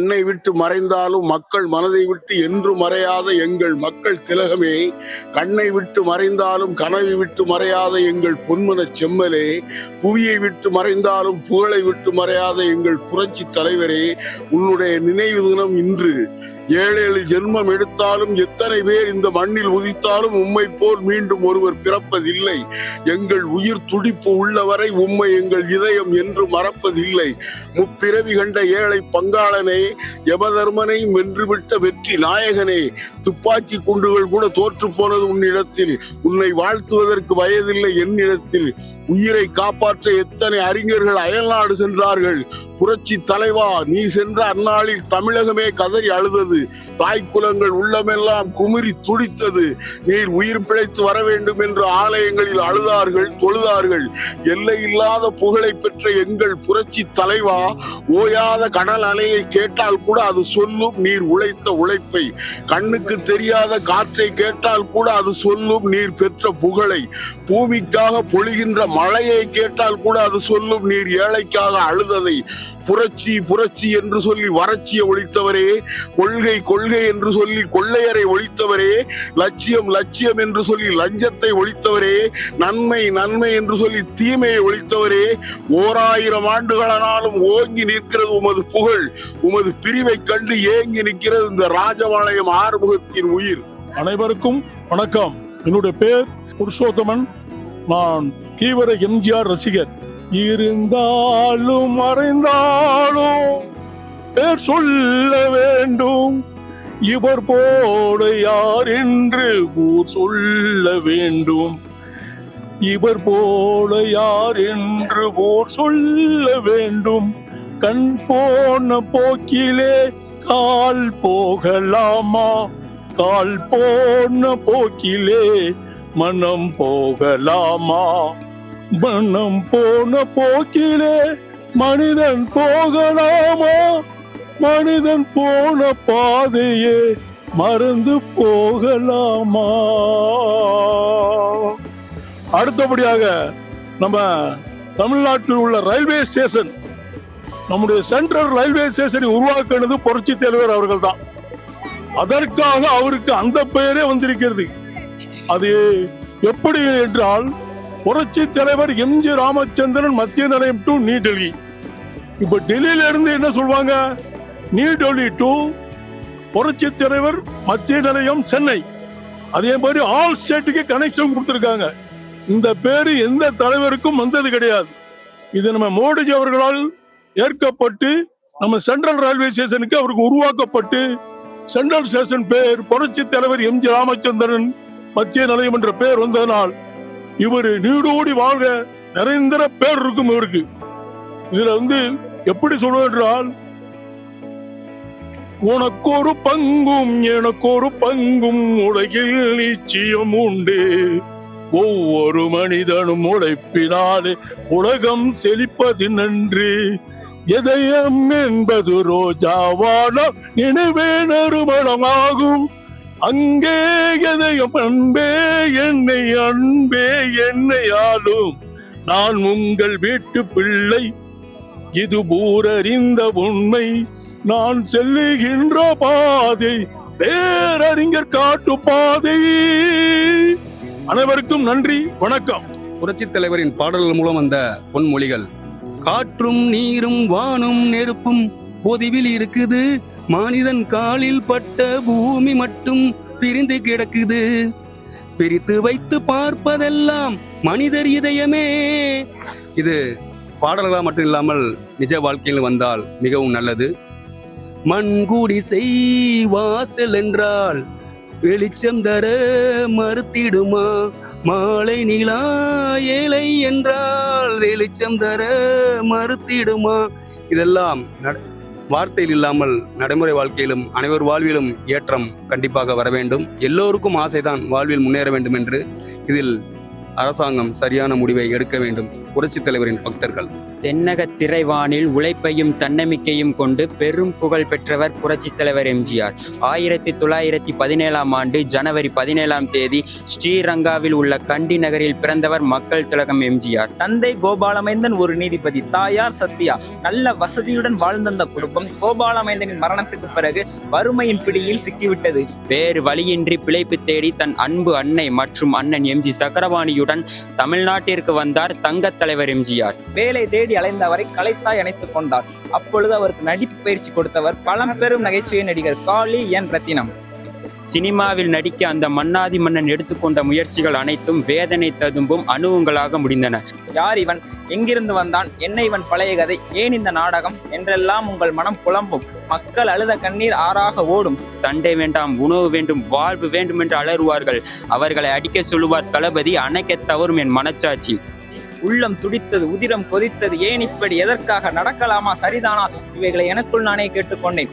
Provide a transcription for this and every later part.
மண்ணை விட்டு மறைந்தாலும் மக்கள் மனதை விட்டு என்று மறையாத எங்கள் மக்கள் திலகமே கண்ணை விட்டு மறைந்தாலும் கனவை விட்டு மறையாத எங்கள் பொன்மன செம்மலே புவியை விட்டு மறைந்தாலும் புகழை விட்டு மறையாத எங்கள் புரட்சி தலைவரே உன்னுடைய நினைவு தினம் இன்று ஏழு ஏழு ஜென்மம் எடுத்தாலும் எத்தனை பேர் இந்த மண்ணில் உதித்தாலும் உம்மை போல் மீண்டும் ஒருவர் பிறப்பதில்லை. எங்கள் உயிர் துடிப்பு உள்ளவரை உம்மை எங்கள் இதயம் என்று மறப்பதில்லை. முப்பிறவி கண்ட ஏழை பங்காளனே யமதர்மனையும் வென்றுவிட்ட வெற்றி நாயகனே துப்பாக்கி குண்டுகள் கூட தோற்று போனது உன்னிடத்தில். உன்னை வாழ்த்துவதற்கு வயதில்லை என்னிடத்தில். உயிரை காப்பாற்ற எத்தனை அறிஞர்கள் அயல்நாடு சென்றார்கள்? புரட்சி தலைவா நீ சென்ற அந்நாளில் தமிழகமே கதறி அழுதது. தாய் குலங்கள் உள்ளமெல்லாம் குமிரி துடித்தது. நீர் உயிர் பிழைத்து வர வேண்டும் என்று ஆலயங்களில் அழுதார்கள் தொழுதார்கள். எல்லை இல்லாத புகழை பெற்ற எங்கள் புரட்சி தலைவா ஓயாத கடல் அலையை கேட்டால் கூட அது சொல்லும் நீர் உழைத்த உழைப்பை. கண்ணுக்கு தெரியாத காற்றை கேட்டால் கூட அது சொல்லும் நீர் பெற்ற புகழை. பூமிக்காக பொழிகின்ற மழையை கேட்டால் கூட அது சொல்லும் நீர் ஏழைக்காக அழுததை புரட்சி புரட்சி என்று சொல்லி வறட்சியை ஒழித்தவரே கொள்கை கொள்கை என்று சொல்லி கொள்ளையரை ஒழித்தவரே லட்சியம் லட்சியம் என்று சொல்லி லஞ்சத்தை ஒழித்தவரே நன்மை நன்மை என்று சொல்லி தீமையை ஒழித்தவரே ஓராயிரம் ஆண்டுகளானாலும் ஓங்கி நிற்கிறது உமது புகழ் உமது பிரிவை கண்டு ஏங்கி நிற்கிறது இந்த ராஜபாளையம் ஆறுமுகத்தின் உயிர். அனைவருக்கும் வணக்கம். என்னுடைய பேர் புருஷோத்தமன். நான் தீவிர எம்ஜிஆர் ரசிகர். இருந்தாலும் மறைந்தாலும் பேர் சொல்ல வேண்டும். இவர் போல யார் என்று ஊர் சொல்ல வேண்டும். இவர் போல யார் என்று ஊர் சொல்ல வேண்டும். கண் போன போக்கிலே கால் போகலாமா? கால் போன போக்கிலே மனம் போகலாமா? மனம் போன போக்கிலே மனிதன் போகலாமா? மனிதன் போன பாதையே மறந்து போகலாமா? அடுத்தபடியாக நம்ம தமிழ்நாட்டில் உள்ள ரயில்வே ஸ்டேஷன் நம்முடைய சென்ட்ரல் ரயில்வே ஸ்டேஷனை உருவாக்கினது புரட்சி தலைவர் அவர்கள் தான் அதற்காக அவருக்கு அந்த பெயரே வந்திருக்கிறது. அது எப்படி என்றால் புரட்சி தலைவர் எம். ஜி. ராமச்சந்திரன் மத்திய நிலையம் டு நியூ டெல்லி இப்ப டெல்லியில இருந்து என்ன சொல்லுவாங்க நியூ டெல்லி டு புரட்சி தலைவர் மத்திய நிலையம் சென்னை. அதே மாதிரி ஆல் ஸ்டேட்டுக்கு கனெக்ஷன் கொடுத்திருக்காங்க. இந்த பேரு எந்த தலைவருக்கும் வந்தது கிடையாது. இது நம்ம மோடிஜி அவர்களால் ஏற்கப்பட்டு நம்ம சென்ட்ரல் ரயில்வே ஸ்டேஷனுக்கு அவருக்கு உருவாக்கப்பட்டு சென்ட்ரல் ஸ்டேஷன் பேர் புரட்சி தலைவர் எம். ஜி. ராமச்சந்திரன் மத்திய நிலையம் என்ற பெயர் வந்ததனால் இவர் நீடோடி வாழ்க நிரந்தர பேர் இருக்கும் இவருக்கு. இதுல வந்து எப்படி சொல்வது என்றால் உனக்கொரு பங்கும் எனக்கொரு பங்கும் உலகில் நிச்சயம் உண்டு. ஒவ்வொரு மனிதனும் உழைப்பினாலே உலகம் செழிப்பது நன்று. எதயம் என்பது ரோஜாவான நினைவே நறுமணமாகும். அங்கே எதையும் அன்பே என்னை அன்பே என்னை ஆளும். நான் உங்கள் வீட்டு பிள்ளை. இது ஊரறிந்த உண்மை. நான் செல்லுகின்ற பாதை பேரறிஞர் காட்டு பாதை. அனைவருக்கும் நன்றி வணக்கம். புரட்சித் தலைவரின் பாடல்கள் மூலம் வந்த பொன்மொழிகள். காற்றும் நீரும் வானும் நெருப்பும் பொதிவில் இருக்குது. மனிதன் காலில் பட்ட பூமி மட்டும் பிரிந்து கிடக்குது. பிரித்து வைத்து பார்ப்பதெல்லாம் மனிதர் இதயமே. இது பாடல்களாக மட்டும் இல்லாமல் நிஜ வாழ்க்கையில் வந்தால் மிகவும் நல்லது. மண்குடிசை வாசல் என்றால் வெளிச்சம் தர மறுத்திடுமா? மாலை நிலா ஏழை என்றால் வெளிச்சம் தர மறுத்திடுமா? இதெல்லாம் வார்த்தையில் இல்லாமல் நடைமுறை வாழ்க்கையிலும் அனைவர் வாழ்விலும் ஏற்றம் கண்டிப்பாக வர வேண்டும். எல்லோருக்கும் ஆசைதான் வாழ்வில் முன்னேற வேண்டும் என்று இதில் அரசாங்கம் சரியான முடிவை எடுக்க வேண்டும். புரட்சித் தலைவரின் பக்தர்கள். தென்னக திரைவானில் உழைப்பையும் தன்னம்பிக்கையும் கொண்டு பெரும் புகழ் பெற்றவர் புரட்சித் தலைவர் எம்ஜிஆர். ஆயிரத்தி தொள்ளாயிரத்தி பதினேழாம் ஆண்டு ஜனவரி பதினேழாம் தேதி ஸ்ரீரங்காவில் உள்ள கண்டி நகரில் பிறந்தவர் மக்கள் திலகம் எம்ஜிஆர். தந்தை கோபாலமைந்தன் ஒரு நீதிபதி தாயார் சத்யா. நல்ல வசதியுடன் வாழ்ந்த அந்த குடும்பம் கோபாலமைந்தனின் மரணத்துக்கு பிறகு வறுமையின் பிடியில் சிக்கிவிட்டது. வேறு வழியின்றி பிழைப்பு தேடி தன் அன்பு அன்னை மற்றும் அண்ணன் எம்ஜி சக்கரபாணியுடன் தமிழ்நாட்டிற்கு வந்தார் தங்கத் தலைவர் எம்ஜிஆர். வேலை தேடி அலைந்த அவரை கலைத்தாய் அணைத்துக் கொண்டார். அப்பொழுது அவருக்கு நடிப்பு பயிற்சி கொடுத்தவர் பழம்பெரும் நகைச்சுவை நடிகர் காளி என் ரத்தினம். சினிமாவில் நடிக்க அந்த மன்னாதி மன்னன் எடுத்துக்கொண்ட முயற்சிகள் அனைத்தும் வேதனை ததும்பும் அனுபவங்களாக முடிந்தன. யார் இவன்? எங்கிருந்து வந்தான்? என்ன இவன் பழைய கதை? ஏன் இந்த நாடகம்? என்றெல்லாம் உங்கள் மனம் புலம்பும். மக்கள் அழுத கண்ணீர் ஆறாக ஓடும். சண்டை வேண்டாம் உணவு வேண்டும் வாழ்வு வேண்டும் என்று அலறுவார்கள். அவர்களை அடிக்க சொல்லுவார் தளபதி அணைக்க தவறும் என் மனச்சாட்சி. உள்ளம் துடித்தது உதிரம் கொதித்தது. ஏன் இப்படி எதற்காக? நடக்கலாமா? சரிதானா? இவைகளை எனக்குள் நானே கேட்டுக்கொண்டேன்.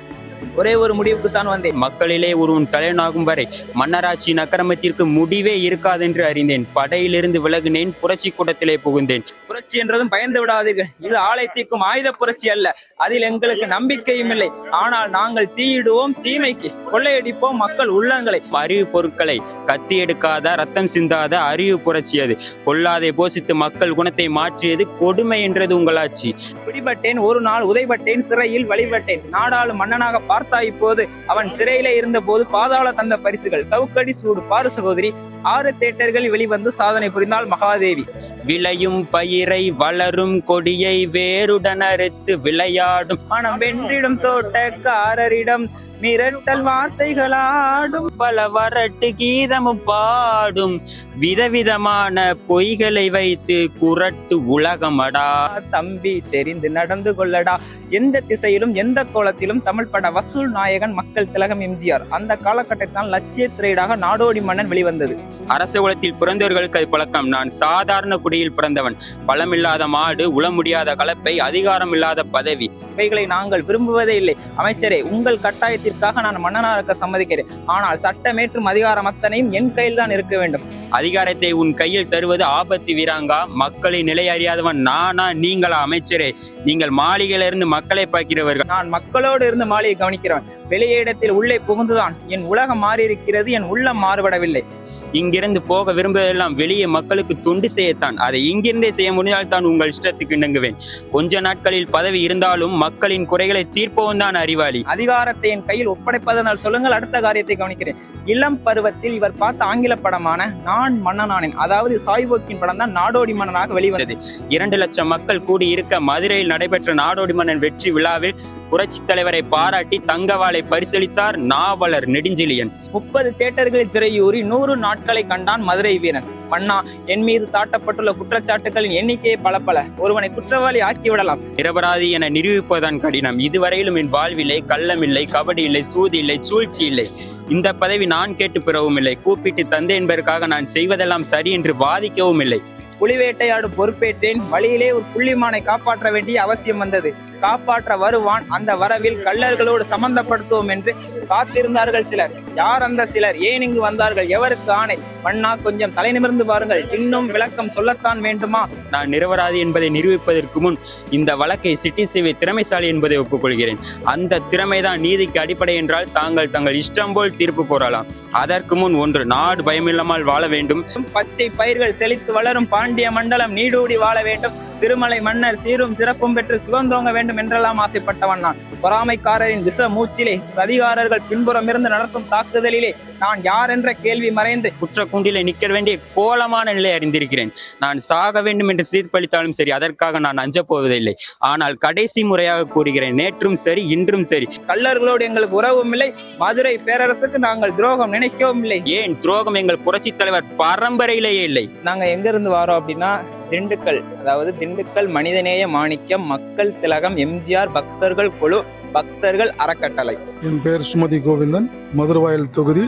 ஒரே ஒரு முடிவுக்கு தான் வந்தேன். மக்களிலே ஒருவன் தலைவனாகும் வரை மன்னராட்சியின் அக்கிரமத்திற்கு முடிவே இருக்காதென்று அறிந்தேன். படையிலிருந்து விலகினேன். புரட்சி கூடத்திலே புகுந்தேன். புரட்சி என்றதும் பயந்து விடாதீர்கள். இது ஆலை தீக்கும் ஆயுத புரட்சி அல்ல. அதில் எங்களுக்கு நம்பிக்கையும் இல்லை. ஆனால் நாங்கள் தீயிடுவோம் தீமைக்கு கொள்ளையடிப்போம் மக்கள் உள்ளங்களை. அறிவு பொருட்களை கத்தி எடுக்காத ரத்தம் சிந்தாத அறிவு புரட்சி அது. கொல்லாதை போசித்து மக்கள் குணத்தை மாற்றியது கொடுமை என்றது உங்களாட்சி. பிடிபட்டேன் ஒரு நாள் உதைபட்டேன் சிறையில் வழிபட்டேன். நாடாளு மன்னனாக பார்த்தா இப்போது. அவன் சிறையிலே இருந்த போது பாதாள தந்த பரிசுகள். சவுக்கடி சூடு பாரு சகோதரி. ஆறு தேட்டர்கள் வெளிவந்து சாதனை புரிந்தாள் மகாதேவி. விளையும் பயிரை வளரும் கொடியை வேருடன் அறுத்து விளையாடும். மனம் வென்றிடும் தோட்டக்காரரிடம் மிரட்டல் வார்த்தைகளாடும். பல வரட்டு கீதமும் பாடும். விதவிதமான பொய்களை வைத்து குரட்டு உலகமடா. தம்பி தெரிந்து நடந்து கொள்ளடா. எந்த திசையிலும் எந்த கோலத்திலும் தமிழ் பட வசூல் நாயகன் மக்கள் திலகம் எம்ஜிஆர். அந்த காலகட்டத்தில் லட்சிய திரையீடாக நாடோடி மன்னன் வெளிவந்தது. அரச குலத்தில் பிறந்தவர்களுக்கு அது பழக்கம். நான் சாதாரண குடியில் பிறந்தவன். பலமில்லாத மாடு உள முடியாத கலப்பை அதிகாரம் இல்லாத பதவி. இவைகளை நாங்கள் விரும்புவதே இல்லை. அமைச்சரே உங்கள் கட்டாயத்திற்காக நான் மன்னனாக சம்மதிக்கிறேன். ஆனால் சட்டமேற்றும் அதிகாரம் அத்தனையும் என் கையில் தான் இருக்க வேண்டும். அதிகாரத்தை உன் கையில் தருவது ஆபத்து வீராங்கா. மக்களின் நிலை அறியாதவன் நானா நீங்களா அமைச்சரே? நீங்கள் மாளிகையிலிருந்து மக்களை பார்க்கிறவர்கள். நான் மக்களோடு இருந்து மாலையை கவனிக்கிறவன். வெளியிடத்தில் உள்ளே புகுந்துதான். என் உலகம் மாறியிருக்கிறது என் உள்ளம் மாறுபடவில்லை. இங்கிருந்து போக விரும்புவதெல்லாம் வெளியே மக்களுக்கு தொண்டு செய்யத்தான். அதை இங்கிருந்தே செய்ய முடிந்தால் தான் உங்கள் இஷ்டத்துக்கு இணங்குவேன். கொஞ்ச நாட்களில் பதவி இருந்தாலும் மக்களின் குறைகளை தீர்ப்பவன் தான் அறிவாளி. அதிகாரத்தை என் கையில் ஒப்படைப்பதனால் சொல்லுங்கள் அடுத்த காரியத்தை கவனிக்கிறேன். இளம் பருவத்தில் இவர் பார்த்த ஆங்கில படமான நான் மன்னனானேன் அதாவது சாய்வோக்கின் படம் தான் நாடோடி மன்னனாக வெளிவந்தது. இரண்டு லட்சம் மக்கள் கூடி இருக்க மதுரையில் நடைபெற்ற நாடோடி மன்னன் வெற்றி விழாவில் புரட்சி தலைவரை பாராட்டி தங்கவாளை பரிசளித்தார் நாவலர் நெடுஞ்செழியன் முப்பது தேட்டர்களில் திரையூறி நூறு நாட்களை கண்டான் மதுரை வீரன். பண்ணா என் மீது தாட்டப்பட்டுள்ள குற்றச்சாட்டுகளின் எண்ணிக்கையை பல பல. ஒருவனை குற்றவாளி ஆக்கிவிடலாம் நிரபராதி என நிரூபிப்பதுதான் கடினம். இதுவரையிலும் என் வாழ்வில்லை கள்ளமில்லை கபடி இல்லை சூதி இல்லை சூழ்ச்சி இல்லை. இந்த பதவி நான் கேட்டு பெறவும் இல்லை. கூப்பிட்டு தந்தை என்பதற்காக நான் செய்வதெல்லாம் சரி என்று வாதிக்கவும் இல்லை. புலிவேட்டையாடு பொறுப்பேற்றேன். வழியிலே ஒரு புள்ளிமானை காப்பாற்ற வேண்டிய அவசியம் வந்தது. காப்பாற்ற வருவான் அந்த வரவில் கள்ளர்களோடு சம்பந்தப்படுத்துவோம் என்று காத்திருந்தார்கள் சிலர். யார் அந்த சிலர்? ஏன் இங்கு வந்தார்கள்? எவருக்கு ஆணை? மன்னா கொஞ்சம் தலை நிமிர்ந்து பாருங்கள். இன்னும் விளக்கம் சொல்லத்தான் வேண்டுமா? நான் நிரபராதி என்பதை நிரூபிப்பதற்கு முன் இந்த வழக்கை சிட்டி சேவை திறமைசாலி என்பதை ஒப்புக்கொள்கிறேன். அந்த திறமைதான் நீதிக்கு அடிப்படை என்றால் தாங்கள் தங்கள் இஷ்டம் போல் தீர்ப்பு கூறலாம் அதற்கு முன் ஒன்று நாடு பயமில்லாமல் வாழ வேண்டும். பச்சை பயிர்கள் செழித்து வளரும் பாண்டிய மண்டலம் நீடூடி வாழ வேண்டும். திருமலை மன்னர் சீரும் சிறப்பும் பெற்று சுகந்தோங்க வேண்டும் என்றெல்லாம் ஆசைப்பட்டவன் நான். பொறாமைக்காரரின் விஷ மூச்சிலே சதிகாரர்கள் பின்புறம் இருந்து நடத்தும் தாக்குதலிலே நான் யார் என்ற கேள்வி மறைந்து குற்ற குண்டிலே நிற்க வேண்டிய கோலமான நிலை அறிந்திருக்கிறேன். நான் சாக வேண்டும் என்று சீர்பளித்தாலும் சரி அதற்காக நான் அஞ்சப் போவதில்லை. ஆனால் கடைசி முறையாக கூறுகிறேன் நேற்றும் சரி இன்றும் சரி. கள்ளர்களோடு எங்களுக்கு உறவும் இல்லை மதுரை பேரரசுக்கு நாங்கள் துரோகம் நினைக்கவும் இல்லை. ஏன் துரோகம் எங்கள் புரட்சி தலைவர் பரம்பரையிலேயே இல்லை? நாங்க எங்க இருந்து வரோம் அப்படின்னா திண்டுக்கல் அதாவது திண்டுக்கல் மனிதநேய மாணிக்கம் மக்கள் திலகம் எம்ஜிஆர் பக்தர்கள் குழு பக்தர்கள் அறக்கட்டளை. என் பெயர் சுமதி கோவிந்தன் மதுரவாயல் தொகுதி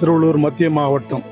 திருவள்ளூர் மத்திய மாவட்டம்.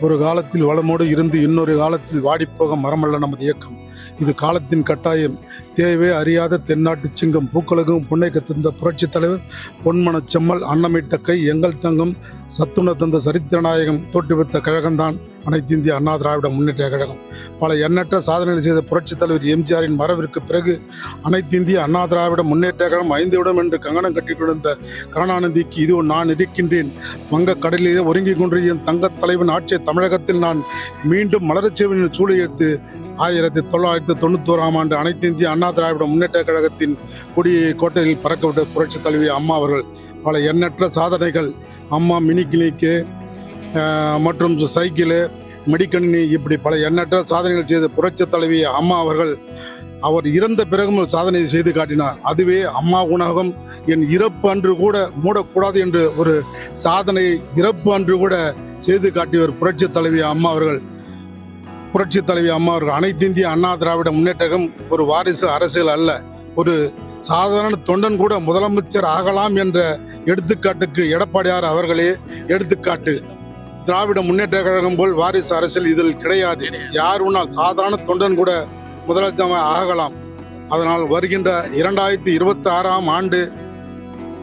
ஒரு காலத்தில் வளமோடு இருந்து இன்னொரு காலத்தில் வாடிப்போக மரமல்ல நமது இயக்கம். இது காலத்தின் கட்டாயம். தேவை அறியாத தென்னாட்டு சிங்கம் பூக்களுக்கும் புன்னைக்கு தந்த புரட்சித் தலைவர் பொன்மன செம்மல் அன்னமிட்ட கை எங்கள் தங்கம் சத்துண தந்த சரித்திரநாயகம் தோற்றுவித்த கழகம்தான் அனைத்து இந்திய அண்ணா திராவிட முன்னேற்ற கழகம். பல எண்ணற்ற சாதனைகள் செய்த புரட்சித் தலைவர் எம்ஜிஆரின் மறைவிற்கு பிறகு அனைத்து இந்திய அண்ணா திராவிட முன்னேற்ற கழகம் ஐந்துவிடம் என்று கங்கணம் கட்டிக் கொண்டிருந்த கருணாநிதிக்கு இது நான் இருக்கின்றேன். வங்கக் கடலிலே ஒருங்கிக் கொண்டு என் தங்கத் தலைவன் ஆட்சியை தமிழகத்தில் நான் மீண்டும் மலரச் செய்வேன் சூழியெடுத்து ஆயிரத்தி தொள்ளாயிரத்தி தொண்ணூத்தோராம் ஆண்டு அனைத்து இந்திய அண்ணா திராவிட முன்னேற்ற கழகத்தின் கொடியை கோட்டையில் பறக்கவிட்ட புரட்சித் தலைவி அம்மா அவர்கள். பல எண்ணற்ற சாதனைகள் அம்மா மினி கிளினிக்கு மற்றும் சைக்கிளு மடிக்கணினி இப்படி பல எண்ணற்ற சாதனைகள் செய்த புரட்சி தலைவி அம்மா அவர்கள் அவர் இறந்த பிறகும் ஒரு சாதனை செய்து காட்டினார். அதுவே அம்மா உணவகம் என் இறப்பு அன்று கூட மூடக்கூடாது என்று ஒரு சாதனை இறப்பு அன்று கூட செய்து காட்டியவர் புரட்சி தலைவி அம்மா அவர்கள். புரட்சி தலைவி அம்மா அவர்கள் அனைத்து இந்திய அண்ணா திராவிட முன்னேற்றம் ஒரு வாரிசு அரசியல் அல்ல. ஒரு சாதாரண தொண்டன் கூட முதலமைச்சர் ஆகலாம் என்ற எடுத்துக்காட்டுக்கு எடப்பாடியார் அவர்களே எடுத்துக்காட்டு. திராவிட முன்னேற்ற கழகம் போல் வாரிசு அரசியல் இதில் கிடையாது. யார் உன்னால் சாதாரண தொண்டன் கூட முதலமைச்சர் ஆகலாம். அதனால் வருகின்ற இரண்டாயிரத்தி இருபத்தி ஆறாம் ஆண்டு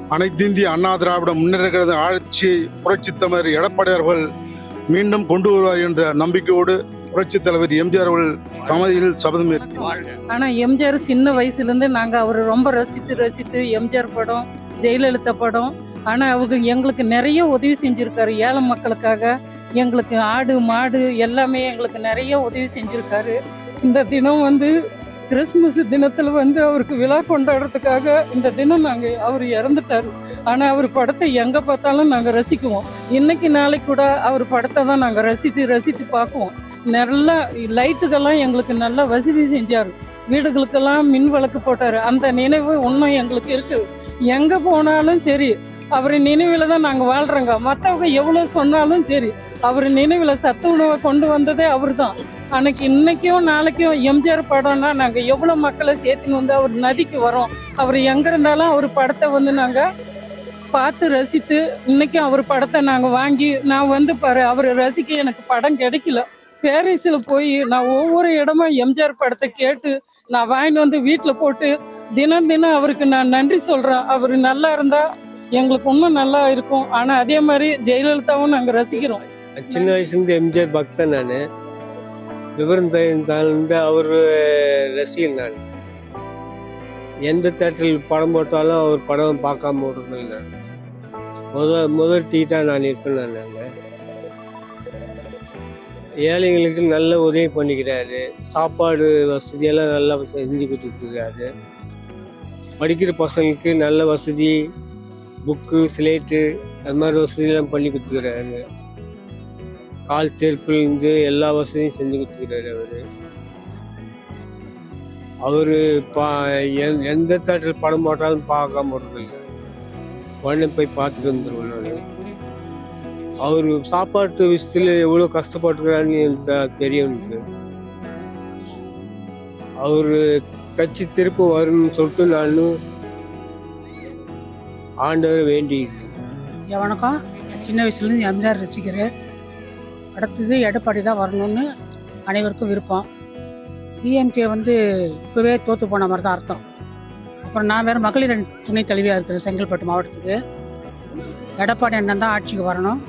அனைத்து இந்திய அண்ணா திராவிட முன்னேற்ற கழக ஆட்சியை புரட்சித் மீண்டும் கொண்டு வருவார் என்ற நம்பிக்கையோடு புரட்சித் தலைவர் எம்ஜிஆர் அவர்கள் சமதியில் சபதம் ஆனா எம்ஜிஆர் சின்ன வயசுல இருந்து நாங்க அவரை ரொம்ப ரசித்து ரசித்து எம்ஜிஆர் படம் ஜெயலலிதா படம் ஆனா அவங்க எங்களுக்கு நிறைய உதவி செஞ்சிருக்காரு. ஏழை மக்களுக்காக எங்களுக்கு ஆடு மாடு எல்லாமே எங்களுக்கு நிறைய உதவி செஞ்சிருக்காரு. இந்த தினம் வந்து கிறிஸ்மஸ் தினத்தில் வந்து அவருக்கு விழா கொண்டாடுறதுக்காக இந்த தினம் நாங்கள் அவர் இறந்துட்டாரு. ஆனால் அவர் படத்தை எங்கே பார்த்தாலும் நாங்கள் ரசிக்குவோம். இன்னைக்கு நாளைக்கு கூட அவர் படத்தை தான் நாங்கள் ரசித்து ரசித்து பார்க்குவோம். நல்லா லைட்டுக்கெல்லாம் எங்களுக்கு நல்லா வசதி செஞ்சார். வீடுகளுக்கெல்லாம் மின் விளக்கு போட்டார். அந்த நினைவு இன்னும் எங்களுக்கு இருக்குது எங்கே போனாலும் சரி அவர் நினைவில் தான் நாங்கள் வாழ்கிறோங்க மற்றவங்க எவ்வளோ சொன்னாலும் சரி அவர் நினைவில் சத்து உணவை கொண்டு வந்ததே அவர் தான் அன்னைக்கு இன்னைக்கும் நாளைக்கும் எம்ஜிஆர் படம்னா நாங்கள் எவ்வளோ மக்களை சேர்த்துன்னு வந்து அவர் நதிக்கு வரோம். அவர் எங்கே இருந்தாலும் அவர் படத்தை வந்து நாங்கள் பார்த்து ரசித்து இன்றைக்கும் அவர் படத்தை நாங்கள் வாங்கி நான் வந்து பாரு அவர் ரசிக்க எனக்கு படம் கிடைக்கல. பேரிஸில் போய் நான் ஒவ்வொரு இடமா எம்ஜிஆர் படத்தை கேட்டு நான் வாங்கிட்டு வந்து வீட்டில் போட்டு தினம் தினம் அவருக்கு நான் நன்றி சொல்கிறேன் அவர் நல்லா இருந்தால் எங்களுக்கு இன்னும் நல்லா இருக்கும். ஆனால் அதே மாதிரி ஜெயலலிதாவும் நாங்கள் ரசிக்கிறோம். சின்ன வயசுலேருந்து எம்ஜிஆர் பக்தன் நான். விவரம் தெரிந்து அவர் ரசிகன் நான். எந்த தேட்டரில் படம் போட்டாலும் அவர் படம் பார்க்காம விடுறதில்லை முதல் முதல் டீட்டாக நான் இருக்கேன் நான் அங்கே. ஏழைங்களுக்கு நல்ல உதவி பண்ணிக்கிறாரு. சாப்பாடு வசதியெல்லாம் நல்லா செஞ்சு கொடுத்துருக்காரு. படிக்கிற பசங்களுக்கு நல்ல வசதி புக்கு ஸ்லேட்டு அது மாதிரி வசதியெல்லாம் பண்ணி கொடுத்துக்கிறாரு கால் செருப்புலேருந்து எல்லா வசதியும் செஞ்சு கொடுத்துக்கிறாரு அவர். அவர் பா எந்- எந்த தேட்டரில் படம் போட்டாலும் பார்க்காம போடுறதில்லை உடனே போய் பார்த்துட்டு வந்துடுவோம் நான் அவர் சாப்பாட்டு விஷயத்தில் எவ்வளோ கஷ்டப்பட்டுக்கிறான்னு எனக்கு தெரியும் எனக்கு அவர் கட்சி திருப்பு வரும்னு சொல்லிட்டு நானும் ஆண்டவர் வேண்டி. வணக்கம். சின்ன வயசுலேருந்து எம்ஜிஆர் ரசிக்கிறேன் அடுத்தது எடப்பாடி தான் வரணும்னு அனைவருக்கும் விருப்பம். டிஎம்கே வந்து இப்போவே தோற்று போன மாதிரி தான் அர்த்தம். அப்புறம் நான் வேறு மகளிர் துணைத் தலைவியாக இருக்கிறேன் செங்கல்பட்டு மாவட்டத்துக்கு. எடப்பாடி அண்ணன் தான் ஆட்சிக்கு வரணும்.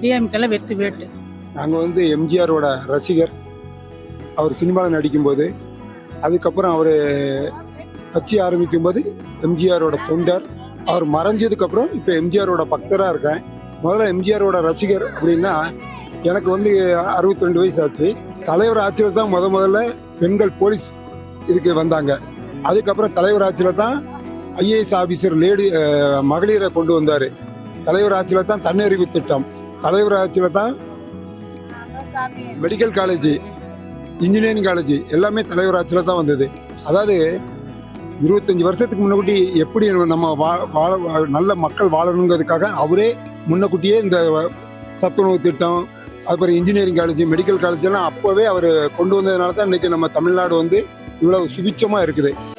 டிஎம்கேல வெத்து வேட்டு. நாங்கள் வந்து எம்ஜிஆரோட ரசிகர். அவர் சினிமாவில் நடிக்கும்போது அதுக்கப்புறம் அவர் கட்சி ஆரம்பிக்கும்போது எம்ஜிஆரோட தொண்டர். அவர் மறைஞ்சதுக்கப்புறம் இப்போ எம்ஜிஆரோட பக்தராக இருக்கேன். முதல்ல எம்ஜிஆரோட ரசிகர் அப்படின்னா எனக்கு வந்து அறுபத்தி ரெண்டு வயசு ஆச்சு தலைவர் ஆட்சியில் தான் முத முதல்ல பெண்கள் போலீஸ் இதுக்கு வந்தாங்க. அதுக்கப்புறம் தலைவர் ஆட்சியில் தான் ஐஏஎஸ் ஆஃபீஸர் லேடி மகளிரை கொண்டு வந்தார். தலைவர் ஆட்சியில் தான் தன்னறிவு திட்டம். தலைவர் ஆட்சியில் தான் மெடிக்கல் காலேஜ் இன்ஜினியரிங் காலேஜ் எல்லாமே தலைவர் ஆட்சியில் தான் வந்தது. அதாவது இருபத்தஞ்சி வருஷத்துக்கு முன்னக்கூட்டி எப்படி நம்ம வா- வாழ வா- நல்ல மக்கள் வாழணுங்கிறதுக்காக அவரே முன்னக்கூட்டியே இந்த சத்துணவு திட்டம் அதுக்கப்புறம் இன்ஜினியரிங் காலேஜ் மெடிக்கல் காலேஜ் எல்லாம் அப்போவே அவர் கொண்டு வந்ததுனால தான் இன்னைக்கு நம்ம தமிழ்நாடு வந்து இவ்வளவு சுபிச்சமாக இருக்குது.